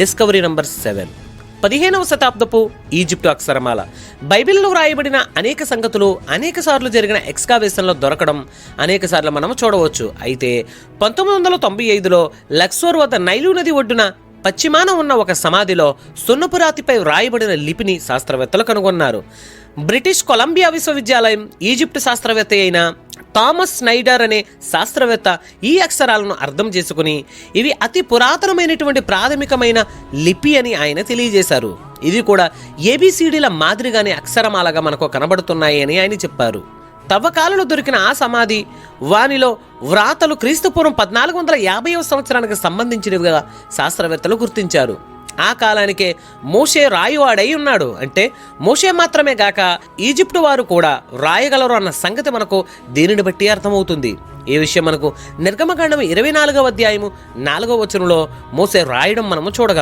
Discovery number seven. పదిహేనవ శతాబ్దపు Egypt అక్షరమాల. బైబిల్లో వ్రాయబడిన అనేక సంగతులు అనేక సార్లు జరిగిన ఎక్స్కావేషన్లో దొరకడం అనేక సార్లు మనం చూడవచ్చు. అయితే పంతొమ్మిది వందల తొంభై ఐదులో లక్సోర్ వద్ద నైలు నది ఒడ్డున పశ్చిమాన ఉన్న ఒక సమాధిలో సున్నపురాతిపై వ్రాయబడిన లిపిని శాస్త్రవేత్తలు కనుగొన్నారు. బ్రిటిష్ కొలంబియా విశ్వవిద్యాలయం ఈజిప్టు శాస్త్రవేత్త అయిన థామస్ స్నైడర్ అనే శాస్త్రవేత్త ఈ అక్షరాలను అర్థం చేసుకుని ఇవి అతి పురాతనమైనటువంటి ప్రాథమికమైన లిపి అని ఆయన తెలియజేశారు. ఇది కూడా ఏబిసిడీల మాదిరిగానే అక్షరమాలగా మనకు కనబడుతున్నాయి అని ఆయన చెప్పారు. తవ్వకాలలో దొరికిన ఆ సమాధి వానిలో వ్రాతలు క్రీస్తుపూర్వం పద్నాలుగు వందల యాభైవ సంవత్సరానికి సంబంధించినవిగా శాస్త్రవేత్తలు గుర్తించారు. ఆ కాలానికే మోషే రాయువాడై ఉన్నాడు. అంటే మోషే మాత్రమే గాక ఈజిప్టు వారు కూడా రాయగలరు అన్న సంగతి మనకు దీనిని బట్టి అర్థమవుతుంది. ఈ విషయం మనకు నిర్గమకాండం ఇరవై నాలుగవ అధ్యాయము నాలుగవ వచనంలో మోసే రాయడం మనము చూడగలం.